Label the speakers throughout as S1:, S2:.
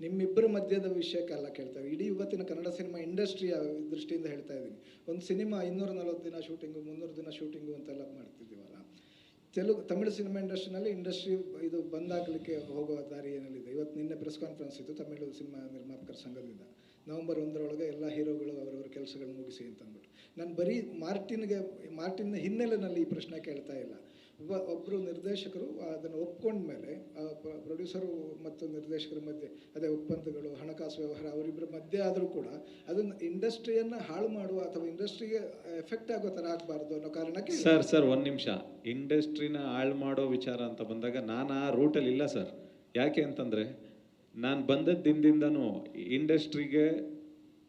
S1: ನಿಮ್ಮಿಬ್ಬರ ಮಧ್ಯದ ವಿಷಯಕ್ಕೆಲ್ಲ ಕೇಳ್ತಾರೆ ಇಡೀ ಇವತ್ತಿನ ಕನ್ನಡ ಸಿನಿಮಾ ಇಂಡಸ್ಟ್ರಿಯ ದೃಷ್ಟಿಯಿಂದ ಹೇಳ್ತಾ ಇದ್ದೀನಿ. ಒಂದು ಸಿನಿಮಾ ಇನ್ನೂರ ನಲವತ್ತು ದಿನ ಶೂಟಿಂಗು, ಮುನ್ನೂರು ದಿನ ಶೂಟಿಂಗು ಅಂತೆಲ್ಲ ಮಾಡ್ತಿದ್ದೀವಲ್ಲ. ತೆಲುಗು, ತಮಿಳು ಸಿನಿಮಾ ಇಂಡಸ್ಟ್ರಿನಲ್ಲಿ ಇಂಡಸ್ಟ್ರಿ ಇದು ಬಂದಾಗಲಿಕ್ಕೆ ಹೋಗೋ ದಾರಿ ಏನಲ್ಲಿದೆ? ಇವತ್ತು ನಿನ್ನೆ ಪ್ರೆಸ್ ಕಾನ್ಫರೆನ್ಸ್ ಇತ್ತು, ತಮಿಳು ಸಿನಿಮಾ ನಿರ್ಮಾಪಕರ ಸಂಘದಿಂದ. ನವೆಂಬರ್ ಒಂದರೊಳಗೆ ಎಲ್ಲ ಹೀರೋಗಳು ಅವರವರ ಕೆಲಸಗಳು ಮುಗಿಸಿ ಅಂತ ಅಂದ್ಬಿಟ್ಟು ನಾನು ಬರೀ ಮಾರ್ಟಿನ್ಗೆ, ಮಾರ್ಟಿನ್ ಹಿನ್ನೆಲೆಯಲ್ಲಿ ಈ ಪ್ರಶ್ನೆ ಕೇಳ್ತಾ ಇಲ್ಲ. ಒಬ್ಬರು ನಿರ್ದೇಶಕರು ಅದನ್ನು ಒಪ್ಕೊಂಡ್ಮೇಲೆ ಪ್ರೊಡ್ಯೂಸರು ಮತ್ತು ನಿರ್ದೇಶಕರ ಮಧ್ಯೆ, ಅದೇ ಒಪ್ಪಂದಗಳು, ಹಣಕಾಸು ವ್ಯವಹಾರ ಅವರಿಬ್ಬರ ಮಧ್ಯೆ ಆದರೂ ಕೂಡ ಅದನ್ನು ಇಂಡಸ್ಟ್ರಿಯನ್ನು ಹಾಳು ಮಾಡುವ ಅಥವಾ ಇಂಡಸ್ಟ್ರಿಗೆ ಎಫೆಕ್ಟ್ ಆಗೋ ಥರ ಆಗಬಾರ್ದು ಅನ್ನೋ ಕಾರಣಕ್ಕೆ
S2: ಸರ್ ಸರ್, ಒಂದು ನಿಮಿಷ. ಇಂಡಸ್ಟ್ರಿನ ಹಾಳು ಮಾಡೋ ವಿಚಾರ ಅಂತ ಬಂದಾಗ ನಾನು ಆ ರೂಟಲ್ಲಿ ಇಲ್ಲ ಸರ್. ಯಾಕೆ ಅಂತಂದರೆ, ನಾನು ಬಂದ ದಿನದಿಂದನೂ ಇಂಡಸ್ಟ್ರಿಗೆ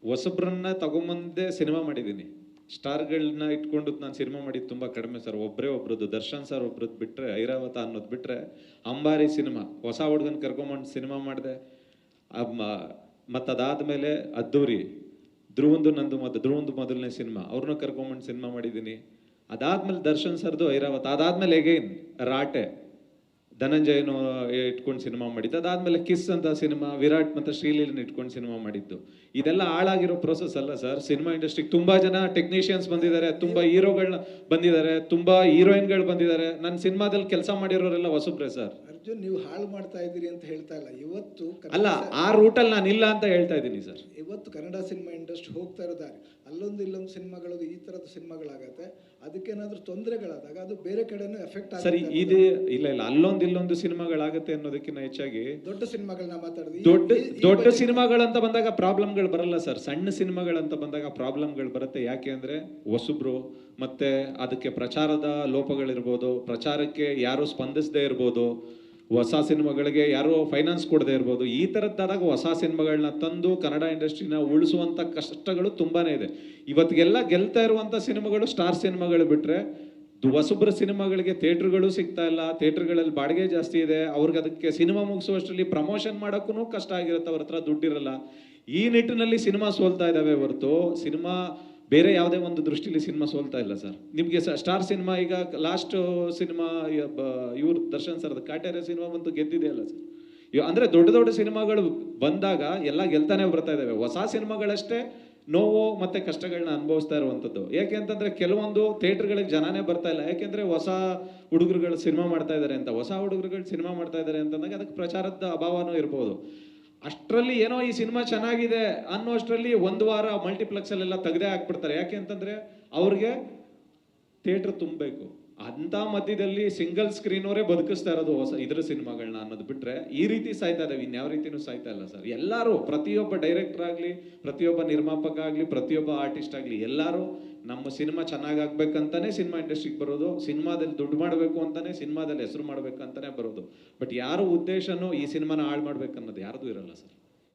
S2: ಹೊಸಬ್ರನ್ನ ತಗೊಂಬಂದೇ ಸಿನಿಮಾ ಮಾಡಿದ್ದೀನಿ. ಸ್ಟಾರ್ಗಳನ್ನ ಇಟ್ಕೊಂಡು ನಾನು ಸಿನಿಮಾ ಮಾಡಿದ್ದು ತುಂಬ ಕಡಿಮೆ ಸರ್. ಒಬ್ಬರೇ ಒಬ್ರದ್ದು, ದರ್ಶನ್ ಸರ್ ಒಬ್ರದ್ದು ಬಿಟ್ರೆ, ಐರಾವತ ಅನ್ನೋದು ಬಿಟ್ರೆ, ಅಂಬಾರಿ ಸಿನಿಮಾ, ಹೊಸ ಹುಡುಗನ ಕರ್ಕೊಂಬಂದು ಸಿನಿಮಾ ಮಾಡಿದೆ. ಮತ್ತು ಅದಾದಮೇಲೆ ಅದ್ದೂರಿ, ಧ್ರುವಂದು ನಂದು ಮೊದಲು ಧ್ರುವಂದು ಮೊದಲನೇ ಸಿನಿಮಾ ಅವ್ರನ್ನ ಕರ್ಕೊಂಬಂದು ಸಿನಿಮಾ ಮಾಡಿದ್ದೀನಿ ಅದಾದ್ಮೇಲೆ ದರ್ಶನ್ ಸರ್ದು ಐರಾವತ್, ಅದಾದ್ಮೇಲೆ ಎಗೈನ್ ರಾಟೆ. ಧನಂಜಯನು ಇಟ್ಕೊಂಡು ಸಿನಿಮಾ ಮಾಡಿದ್ದು. ಅದಾದ್ಮೇಲೆ ಕಿಸ್ ಅಂತ ಸಿನಿಮಾ ವಿರಾಟ್ ಮತ್ತು ಶ್ರೀಲೀಲನ್ ಇಟ್ಕೊಂಡು ಸಿನಿಮಾ ಮಾಡಿದ್ದು. ಇದೆಲ್ಲ ಹಾಳಾಗಿರೋ ಪ್ರೋಸೆಸ್ ಅಲ್ಲ ಸರ್ ಸಿನಿಮಾ ಇಂಡಸ್ಟ್ರಿಗೆ ತುಂಬಾ ಜನ ಟೆಕ್ನಿಷಿಯನ್ಸ್ ಬಂದಿದ್ದಾರೆ ತುಂಬಾ ಹೀರೋಗಳನ್ನ ಬಂದಿದ್ದಾರೆ ತುಂಬಾ ಹೀರೋಯಿನ್ಗಳು ಬಂದಿದ್ದಾರೆ. ನನ್ನ ಸಿನಿಮಾದಲ್ಲಿ ಕೆಲಸ ಮಾಡಿರೋರೆಲ್ಲ ಹೊಸಬ್ರೆ ಸರ್
S1: ಅರ್ಜುನ್ ನೀವು ಹಾಳು ಮಾಡ್ತಾ ಇದ್ದೀರಿ ಅಂತ ಹೇಳ್ತಾ ಇಲ್ಲ. ಇವತ್ತು
S2: ಅಲ್ಲ ಆ ರೂಟಲ್ಲಿ ನಾನು ಇಲ್ಲ ಅಂತ ಹೇಳ್ತಾ ಇದ್ದೀನಿ ಸರ್
S1: ಇವತ್ತು ಕನ್ನಡ ಸಿನಿಮಾ ಇಂಡಸ್ಟ್ರಿ ಹೋಗ್ತಾ ಇರೋ ದಾರಿ. ಅಲ್ಲೊಂದು ಇಲ್ಲೊಂದು ಸಿನಿಮಾಗಳು ಈ ಥರದ ಸಿನಿಮಾಗಳಾಗತ್ತೆ. ಅದಕ್ಕೇನಾದ್ರೂ ತೊಂದರೆಗಳಾದಾಗ ಅದು ಬೇರೆ ಕಡೆನೂ ಎಫೆಕ್ಟ್
S2: ಸರಿ ಇದು ಇಲ್ಲ ಇಲ್ಲ. ಅಲ್ಲೊಂದು ಇಲ್ಲೊಂದು ಸಿನಿಮಾಗಳಾಗತ್ತೆ ಅನ್ನೋದಕ್ಕಿಂತ ಹೆಚ್ಚಾಗಿ
S1: ದೊಡ್ಡ ಸಿನಿಮಾಗಳನ್ನ ಮಾತಾಡಿದ್ವಿ
S2: ದೊಡ್ಡ ದೊಡ್ಡ ಸಿನಿಮಾಗಳಂತ ಬಂದಾಗ ಪ್ರಾಬ್ಲಮ್ಗಳು ಬರಲ್ಲ ಸರ್. ಸಣ್ಣ ಸಿನಿಮಾಗಳಂತ ಬಂದಾಗ ಪ್ರಾಬ್ಲಮ್ಗಳು ಬರುತ್ತೆ. ಯಾಕೆ ಅಂದ್ರೆ ಹೊಸಬ್ರು ಮತ್ತೆ ಅದಕ್ಕೆ ಪ್ರಚಾರದ ಲೋಪಗಳಿರ್ಬೋದು ಪ್ರಚಾರಕ್ಕೆ ಯಾರು ಸ್ಪಂದಿಸದೇ ಇರ್ಬೋದು ಹೊಸ ಸಿನಿಮಾಗಳಿಗೆ ಯಾರು ಫೈನಾನ್ಸ್ ಕೊಡದೇ ಇರ್ಬೋದು ಈ ಥರದ್ದಾದಾಗ ಹೊಸ ಸಿನಿಮಾಗಳನ್ನ ತಂದು ಕನ್ನಡ ಇಂಡಸ್ಟ್ರಿನ ಉಳಿಸುವಂಥ ಕಷ್ಟಗಳು ತುಂಬಾನೇ ಇದೆ. ಇವತ್ತಿಗೆಲ್ಲ ಗೆಲ್ತಾ ಇರುವಂಥ ಸಿನಿಮಾಗಳು ಸ್ಟಾರ್ ಸಿನಿಮಾಗಳು ಬಿಟ್ರೆ ಹೊಸಬ್ರ ಸಿನಿಮಾಗಳಿಗೆ ಥಿಯೇಟ್ರ್ಗಳು ಸಿಗ್ತಾ ಇಲ್ಲ. ಥಿಯೇಟ್ರ್ಗಳಲ್ಲಿ ಬಾಡಿಗೆ ಜಾಸ್ತಿ ಇದೆ. ಅವ್ರಿಗೆ ಅದಕ್ಕೆ ಸಿನಿಮಾ ಮುಗಿಸುವಷ್ಟರಲ್ಲಿ ಪ್ರಮೋಷನ್ ಮಾಡೋಕ್ಕೂ ಕಷ್ಟ ಆಗಿರುತ್ತೆ. ಅವ್ರ ಹತ್ರ ದುಡ್ಡಿರಲ್ಲ. ಈ ನಿಟ್ಟಿನಲ್ಲಿ ಸಿನಿಮಾ ಸೋಲ್ತಾ ಇದ್ದಾವೆ ಹೊರತು. ಸಿನಿಮಾ ಬೇರೆ ಯಾವುದೇ ಒಂದು ದೃಷ್ಟಿಲಿ ಸಿನಿಮಾ ಸೋಲ್ತಾ ಇಲ್ಲ ಸರ್. ನಿಮಗೆ ಸ್ಟಾರ್ ಸಿನಿಮಾ ಈಗ ಲಾಸ್ಟ್ ಸಿನಿಮಾ ಇವ್ರ ದರ್ಶನ್ ಸರ್ ಕಾಟೇರೆ ಸಿನಿಮಾ ಬಂತು ಗೆದ್ದಿದೆಯಲ್ಲ ಸರ್. ಅಂದ್ರೆ ದೊಡ್ಡ ದೊಡ್ಡ ಸಿನಿಮಾಗಳು ಬಂದಾಗ ಎಲ್ಲ ಗೆಲ್ತಾನೆ ಬರ್ತಾ ಇದ್ದಾವೆ ಹೊಸ ಸಿನಿಮಾಗಳಷ್ಟೇ ನೋವು ಮತ್ತು ಕಷ್ಟಗಳನ್ನ ಅನುಭವಿಸ್ತಾ ಇರುವಂಥದ್ದು. ಯಾಕೆ ಅಂತಂದರೆ ಕೆಲವೊಂದು ಥಿಯೇಟ್ರ್ಗಳಿಗೆ ಜನನೇ ಬರ್ತಾ ಇಲ್ಲ. ಯಾಕೆಂದರೆ ಹೊಸ ಹುಡುಗರುಗಳು ಸಿನಿಮಾ ಮಾಡ್ತಾ ಇದ್ದಾರೆ ಅಂತ. ಹೊಸ ಹುಡುಗರುಗಳು ಸಿನಿಮಾ ಮಾಡ್ತಾ ಇದ್ದಾರೆ ಅಂತಂದಾಗ ಅದಕ್ಕೆ ಪ್ರಚಾರದ ಅಭಾವನೂ ಇರ್ಬೋದು. ಅಷ್ಟರಲ್ಲಿ ಏನೋ ಈ ಸಿನಿಮಾ ಚೆನ್ನಾಗಿದೆ ಅನ್ನೋಷ್ಟರಲ್ಲಿ ಒಂದು ವಾರ ಮಲ್ಟಿಪ್ಲೆಕ್ಸ್ ಅಲ್ಲೆಲ್ಲ ತೆಗ್ದೇ ಹಾಕ್ಬಿಡ್ತಾರೆ. ಯಾಕೆ ಅಂತಂದರೆ ಅವ್ರಿಗೆ ಥಿಯೇಟ್ರ್ ತುಂಬಬೇಕು. ಅಂತ ಮಧ್ಯದಲ್ಲಿ ಸಿಂಗಲ್ ಸ್ಕ್ರೀನ್ ಅವರೇ ಬದುಕಿಸ್ತಾ ಇರೋದು ಹೊಸ ಇದ್ರ ಸಿನಿಮಾಗಳನ್ನ ಅನ್ನೋದು ಬಿಟ್ರೆ ಈ ರೀತಿ ಸಾಯ್ತಾ ಇದಾವೆ, ಇನ್ಯಾವ ರೀತಿನೂ ಸಾಯ್ತಾ ಇಲ್ಲ ಸರ್. ಎಲ್ಲರೂ, ಪ್ರತಿಯೊಬ್ಬ ಡೈರೆಕ್ಟರ್ ಆಗಲಿ, ಪ್ರತಿಯೊಬ್ಬ ನಿರ್ಮಾಪಕ ಆಗಲಿ, ಪ್ರತಿಯೊಬ್ಬ ಆರ್ಟಿಸ್ಟ್ ಆಗಲಿ, ಎಲ್ಲರೂ ನಮ್ಮ ಸಿನಿಮಾ ಚೆನ್ನಾಗಾಗ್ಬೇಕಂತಾನೆ ಸಿನಿಮಾ ಇಂಡಸ್ಟ್ರಿಗೆ ಬರೋದು, ಸಿನಿಮಾದಲ್ಲಿ ದುಡ್ಡು ಮಾಡಬೇಕು ಅಂತಾನೆ ಸಿನಿಮಾದಲ್ಲಿ ಹೆಸರು ಮಾಡ್ಬೇಕಂತಾನೆ ಬರೋದು. ಬಟ್ ಯಾರು ಉದ್ದೇಶನೂ ಈ ಸಿನಿಮಾನ ಹಾಳು ಮಾಡ್ಬೇಕನ್ನೋದು ಯಾರ್ದು ಇರಲ್ಲ ಸರ್.